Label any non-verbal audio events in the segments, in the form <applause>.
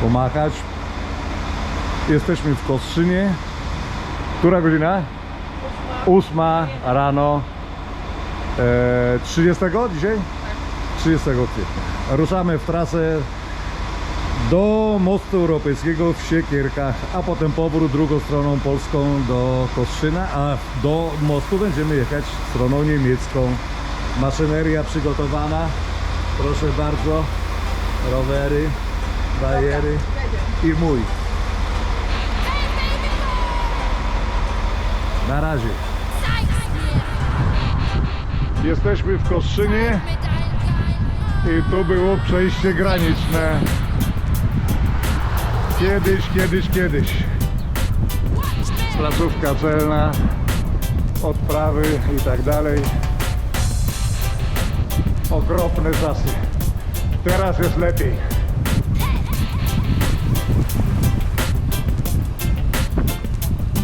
pomachać. Jesteśmy w Kostrzynie. Która godzina? Ósma rano. E, 30 dzisiaj? 30 kwietnia. Ruszamy w trasę do mostu europejskiego w Siekierkach, a potem powrót drugą stroną polską do Kostrzyna, a do mostu będziemy jechać stroną niemiecką. Maszyneria przygotowana. Proszę bardzo. Rowery, bajery i mój. Na razie. Jesteśmy w Kostrzynie i tu było przejście graniczne. Kiedyś, kiedyś, kiedyś. Placówka celna, odprawy i tak dalej. Okropne czasy. Teraz jest lepiej.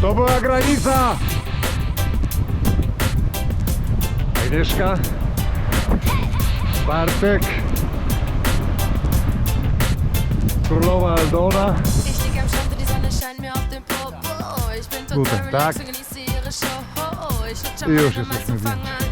To była granica! Agnieszka, Bartek, Królowa Aldona. Ich lieg am Strand und die Sonne scheint mir auf den Popo. Ich bin total Guten relaxed und genieße ihre Show. Ich lutsche zu.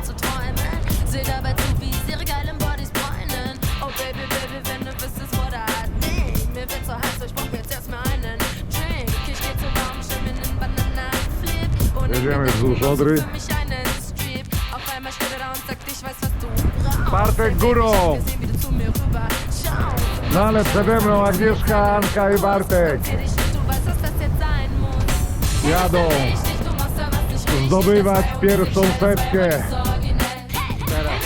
Du zu mir rüber schaust. No ale przede mną Agnieszka, Anka i Bartek jadą zdobywać pierwszą setkę. Teraz.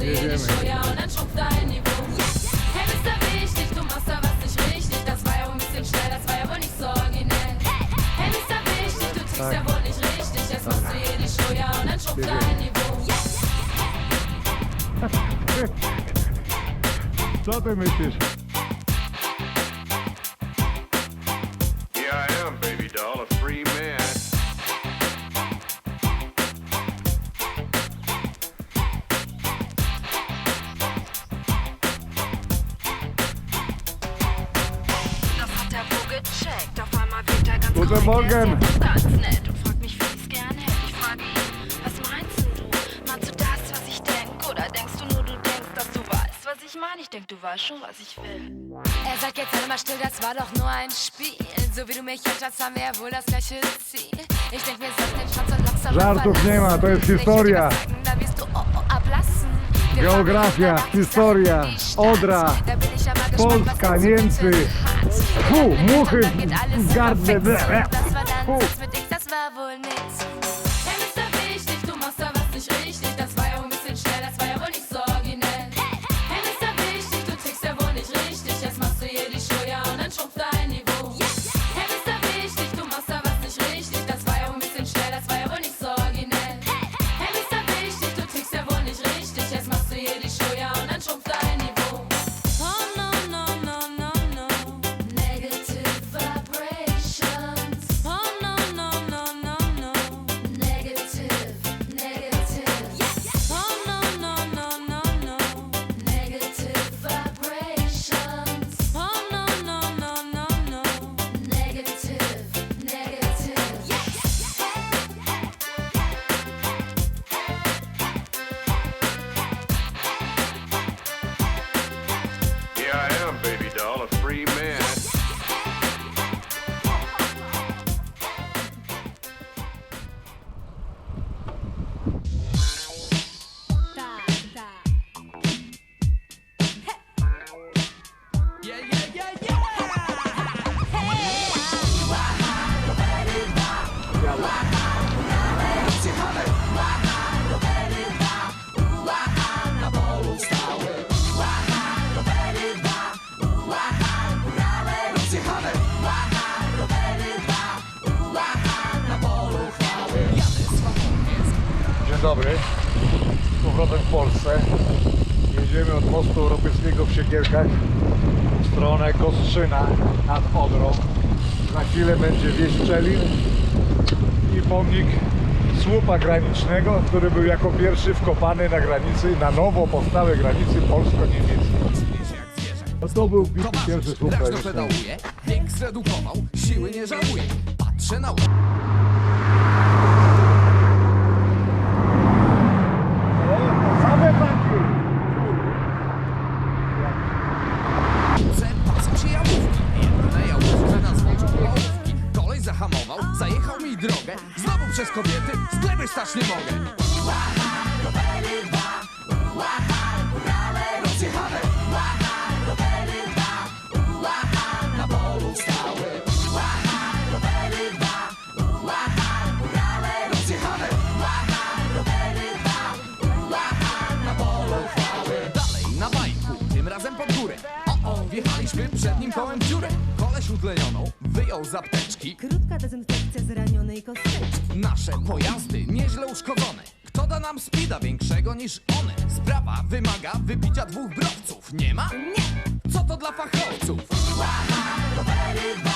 Jedziemy. Co ty myślisz? Here I am, baby doll, a free man. Das hat letztes Mal. Ich denke, du weißt schon, was ich will. Er sagt jetzt halt immer still, das war doch nur ein Spiel. So wie du mich anschatz, haben wir ja wohl das gleiche Ziel. Ich denk mir, sag den Schatz und langsam Żartów nie ma, to jest historia. Da wirst du oh, oh, ablassen. Wir Geografia, Historia, Odra, Polska, Niemcy. Puh, Muchy, Gardne. Puh. Das war wohl nix. Dobry. Z powrotem w Polsce. Jedziemy od mostu europejskiego w Siekierkach w stronę Kostrzyna nad Odrą. Za chwilę będzie wieś Szczelin i pomnik słupa granicznego, który był jako pierwszy wkopany na granicy, na nowo powstałej granicy polsko-niemieckiej. To był pi- pierwszy słup bieg zredukował, siły nie żałuje. Patrzę na drogę. Znowu przez kobiety, sklepy stać nie mogę. Rozjechane. Z apteczki. Krótka dezynfekcja zranionej kosteczki. Nasze pojazdy nieźle uszkodzone. Kto da nam spida większego niż one? Sprawa wymaga wypicia dwóch browców. Nie ma? Nie. Co to dla fachowców? Rozjechane.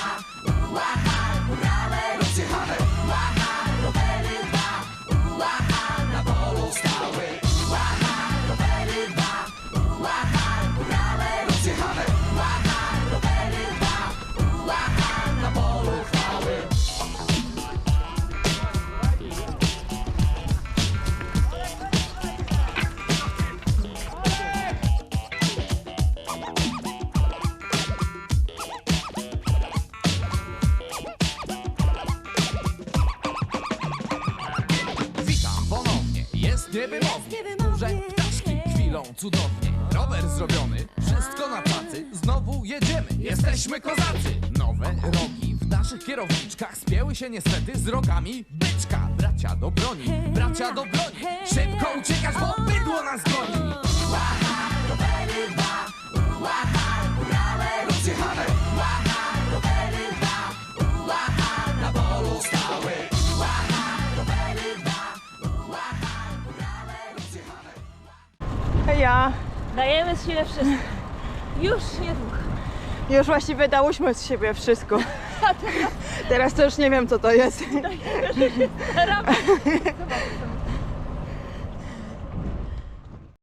Cudownie. Rower zrobiony, wszystko na tacy Znowu jedziemy, jesteśmy kozacy. Nowe rogi w naszych kierowniczkach Spięły się niestety z rogami byczka. Bracia do broni, bracia do broni Szybko uciekać, bo bydło nas goni. Rozjechane Dajemy z siebie wszystko. Już niedługo. już właściwie dałyśmy z siebie wszystko. <laughs> Teraz to już nie wiem co to jest. <laughs> Zobaczmy,